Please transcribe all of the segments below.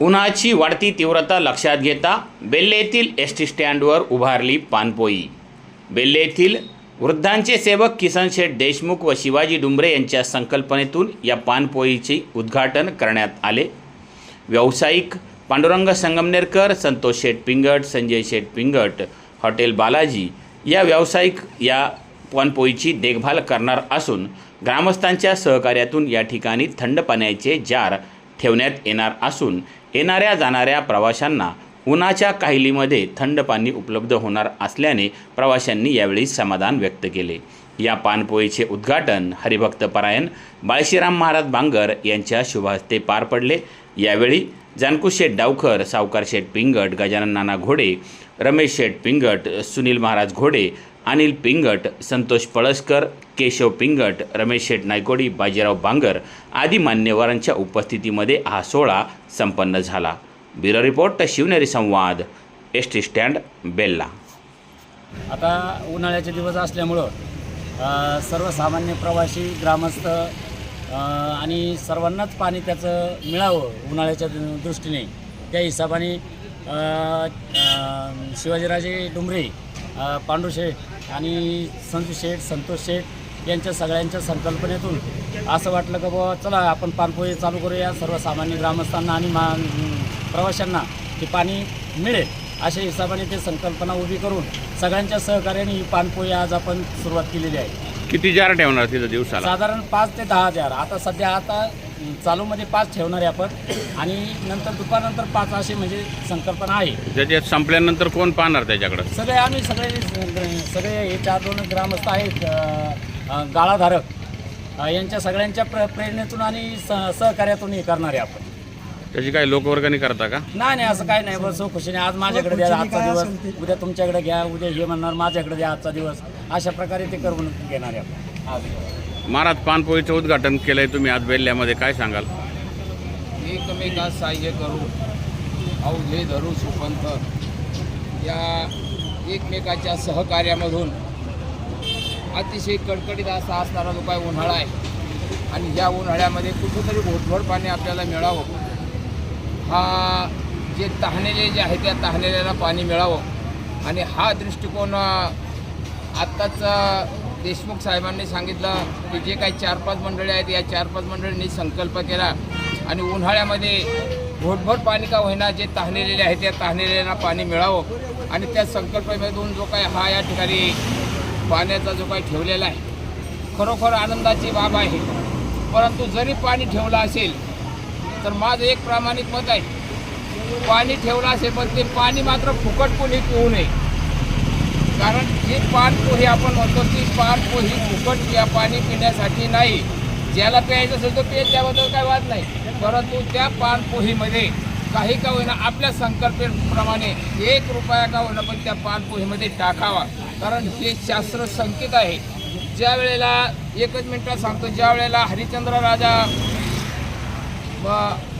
उन्हाची वाढती तीव्रता लक्षात घेता बेल्ले येथील एस टी स्टँडवर उभारली पानपोई. बेल्ले येथील वृद्धांचे सेवक किसन शेठ देशमुख व शिवाजी डुंबरे यांच्या संकल्पनेतून या पानपोईचे उद्घाटन करण्यात आले. व्यावसायिक पांडुरंग संगमनेरकर संतोष शेठ पिंगट संजय शेठ पिंगट हॉटेल बालाजी या व्यावसायिक या पानपोईची देखभाल करणार असून ग्रामस्थांच्या सहकार्यातून या ठिकाणी थंड पाण्याचे जार ठेवण्यात येणार असून येणाऱ्या जाणाऱ्या प्रवाशांना उन्हाच्या काहिलीमध्ये थंड पाणी उपलब्ध होणार असल्याने प्रवाशांनी यावेळी समाधान व्यक्त केले. या पानपोईचे उद्घाटन हरिभक्त परायण बाळशीराम महाराज बांगर यांच्या शुभहस्ते पार पडले. यावेळी जानकुशेठ डावखर सावकार शेठ पिंगट गजानन नाना घोडे रमेश शेठ पिंगट सुनील महाराज घोडे अनिल पिंगट संतोष पळसकर केशव पिंगट रमेश शेठ नायकोडी बाजीराव बांगर आदी मान्यवरांच्या उपस्थितीमध्ये हा सोहळा संपन्न झाला. ब्युरो रिपोर्ट शिवनेरी संवाद एस टी स्टँड बेल्ला. आता उन्हाळ्याचे दिवस असल्यामुळं सर्वसामान्य प्रवासी ग्रामस्थ आणि सर्वांनाच पाणी त्याचं मिळावं उन्हाळ्याच्या दृष्टीने. त्या हिशोबाने शिवाजीराजे डुमरे पांडू शेठ आणि संजू शेठ संतोष शेठ यांच्या सगळ्यांच्या संकल्पनेतून असं वाटलं का बाबा चला आपण पाणपोई चालू करूया. सर्वसामान्य ग्रामस्थांना आणि मा प्रवाशांना ते पाणी मिळेल अशा हिशोबाने ते संकल्पना उभी करून सगळ्यांच्या सहकार्याने ही पानपोई आज आपण सुरुवात केलेली आहे. किती जार ठेवणार तिथं दिवसाला? साधारण पाच ते दहा हजार आता सध्या आता चालूमध्ये पाच ठेवणार आहे आपण. आणि नंतर दुपारनंतर पाच अशी म्हणजे संकल्पना आहे. त्याच्यात संपल्यानंतर कोण पाहणार त्याच्याकडं? सगळे आम्ही सगळे सगळे हे चार दोन ग्रामस्थ आहेत अं, गाळाधारक. अं, यांच्या सगळ्यांच्या प्र प्रेरणेतून आणि स सहकार्यातून हे करणार आहे आपण. त्याची काही लोकवर्गणी करता का? नाही नाही असं काय नाही. बस खुशीने आज माझ्याकडे द्या आजचा दिवस. उद्या तुमच्याकडे घ्या उद्या हे म्हणणार माझ्याकडे द्या आजचा दिवस. अशा प्रकारे ते करून घेणार आहे आपण. आज महाराज पानपोळीचं उद्घाटन केलंय तुम्ही आज बेल्ल्यामध्ये काय सांगाल? एकमेकात साह्य करू अवघे धरू सुपंत या एकमेकाच्या सहकार्यामधून अतिशय कडकडीत असा असणारा जो काय उन्हाळा आहे आणि या उन्हाळ्यामध्ये कुठंतरी घोटभर पाणी आपल्याला मिळावं. हा जे तहानेले जे आहे त्या तहानेल्याला पाणी मिळावं. आणि हा दृष्टिकोन आत्ताचा देशमुख साहेबांनी सांगितलं की जे काही चार पाच मंडळी आहेत या चार पाच मंडळींनी संकल्प केला आणि उन्हाळ्यामध्ये घोटभर पाणी का होईना जे तहानेलेले आहेत त्या तहानेलेल्यांना पाणी मिळावं. आणि त्या संकल्पमधून जो काही हा या ठिकाणी पाण्याचा जो काही ठेवलेला आहे खरोखर आनंदाची बाब आहे. परंतु जरी पाणी ठेवलं असेल तर माझं एक प्रामाणिक मत आहे पाणी ठेवलं असेल पण ते पाणी मात्र फुकट कोणी पिऊ नये. कारण ही पानपोही आपण म्हणतो ती पानपोही फुकट या पाणी पिण्यासाठी नाही. ज्याला प्यायचं असेल तर पे त्याबद्दल काही वाद नाही. परंतु त्या पानपोहीमध्ये काही का होईना आपल्या संकल्पनेप्रमाणे एक रुपया का होईना पण त्या पानपोहीमध्ये टाकावा. कारण हे शास्त्र संकेत आहे. ज्या वेळेला एकच मिनटात सांगतो ज्या वेळेला हरिश्चंद्र राजा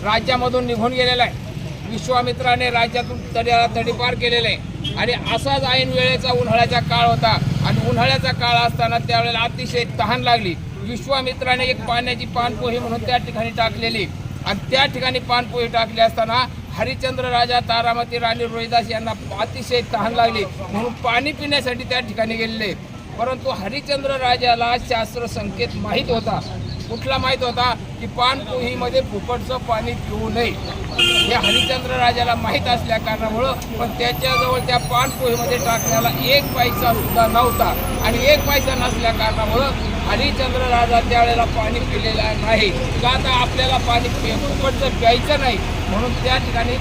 राज्यामधून निघून गेलेला आहे विश्वामित्राने राज्यातून तड्याला तडीपार केलेलं. आहे आणि असाच ऐन वेळेचा उन्हाळ्याचा काळ होता. आणि उन्हाळ्याचा काळ असताना त्यावेळेला अतिशय तहान लागली. विश्वामित्राने एक पाण्याची पानपोही म्हणून त्या ठिकाणी टाकलेली. आणि त्या ठिकाणी पानपोही टाकली असताना हरिचंद्र राजा तारामती राणी रोहिदास यांना अतिशय तहान लागली. म्हणून पाणी पिण्यासाठी त्या ठिकाणी गेलेले. परंतु हरिचंद्र राजाला शास्त्र संकेत माहीत होता. कुठला माहीत होता की पानपोहीमध्ये फुकटचं पाणी पिऊ नये? हे हरिश्चंद्र राजाला माहीत असल्या कारणामुळं पण त्याच्याजवळ त्या पानपोहीमध्ये टाकण्याला एक पैसा सुद्धा नव्हता. आणि एक पैसा नसल्या कारणामुळं हरिचंद्र राजा त्यावेळेला पाणी पिलेला नाही. का आता आपल्याला पाणी पि फुकटचं प्यायचं नाही? म्हणून त्या ठिकाणी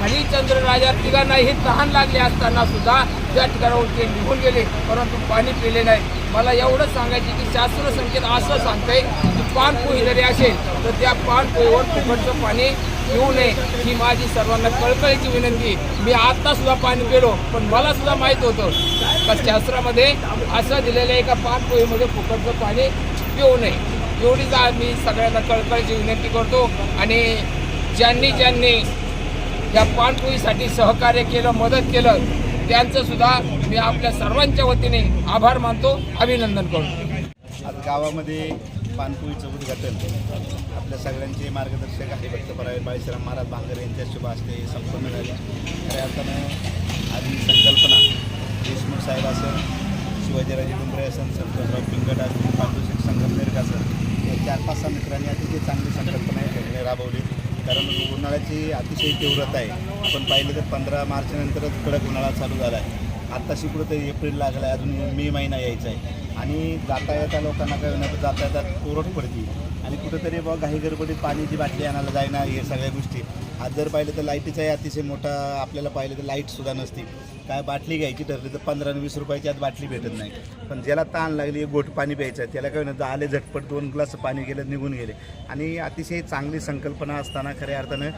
हरिश्चंद्र राजा तिघांनाही तहान लागले असताना सुद्धा त्या ठिकाणावर ते निघून गेले परंतु पाणी पिले नाही. मला एवढंच सांगायचे की शास्त्र संकेत असं सांगतंय की पानपोई जरी असेल तर त्या पानपोईवर फुकटचं पाणी पिऊ नये ही माझी सर्वांना कळकळीची विनंती मी आत्तासुद्धा पाणी पिलो पण मला सुद्धा माहीत होतं का शास्त्रामध्ये असं दिलेलं आहे का पानपोहीमध्ये फुकटचं पाणी पिऊ नये. एवढीच मी सगळ्यांना कळकळीची विनंती करतो आणि ज्यांनी ज्यांनी या पाणपोळीसाठी सहकार्य केलं मदत केलं त्यांचं सुद्धा मी आपल्या सर्वांच्या वतीने आभार मानतो अभिनंदन करतो आज गावामध्ये पानपोईचं उद्घाटन. आपल्या सगळ्यांचे मार्गदर्शक हरिभक्तपरायण बाळीश्राम महाराज बांगर यांच्या शुभ हस्ते संपन्न झाले. खऱ्या अर्थानं आधी संकल्पना देशमुख साहेब असेल शिवाजीराजे डुंबरे असेल संतोषराव पिंगट असतील पांडुशेख संगमनेर असेल या चार पाच सहा मित्रांनी अतिशय चांगली संकल्पना या ठिकाणी राबवली. कारण उन्हाळ्याची अतिशय तीव्रता आहे. आपण पाहिलं तर पंधरा मार्चनंतरच कडक उन्हाळा चालू झाला आहे. आत्ताशी कुठं तरी एप्रिल लागला आहे अजून मे महिना यायचा आहे. आणि जाता येता लोकांना काय होणार तर जाता येतात कोरड पडती. आणि कुठंतरी बघ घाई गडबडीत पाण्याची बाटली आणायला जायना हे सगळ्या गोष्टी. आज जर पाहिलं तर लाईटीचाही अतिशय मोठा आपल्याला पाहिलं तर लाईटसुद्धा नसते. काय बाटली घ्यायची ठरली तर पंधरा वीस रुपयाची आज बाटली भेटत नाही. पण ज्याला ताण लागली एक गोट पाणी प्यायचं आहे त्याला काय होणार आले झटपट दोन ग्लास पाणी गेलं निघून गेले. आणि अतिशय चांगली संकल्पना असताना खऱ्या अर्थानं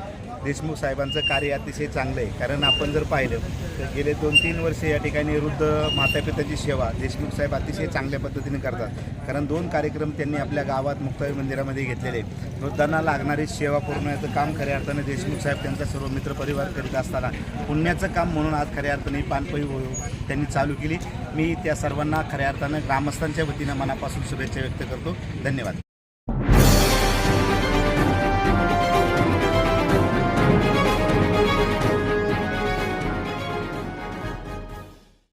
देशमुख साहेबांचं कार्य अतिशय चांगलं आहे. कारण आपण जर पाहिलं तर गेले दोन तीन वर्षे या ठिकाणी वृद्ध मातापिताची सेवा देशमुख साहेब अतिशय चांगल्या पद्धतीने करतात. कारण दोन कार्यक्रम त्यांनी आपल्या गावात मुक्ताई मंदिरामध्ये घेतलेले वृद्धांना लागणारी सेवा पुरवण्याचं काम खऱ्या अर्थाने देशमुख साहेब त्यांचा सर्व मित्रपरिवार करीत असताना पुण्याचं काम म्हणून आज खऱ्या अर्थाने पानपई हो-, त्यांनी चालू केली. मी त्या सर्वांना खऱ्या अर्थानं ग्रामस्थांच्या वतीनं मनापासून शुभेच्छा व्यक्त करतो. धन्यवाद.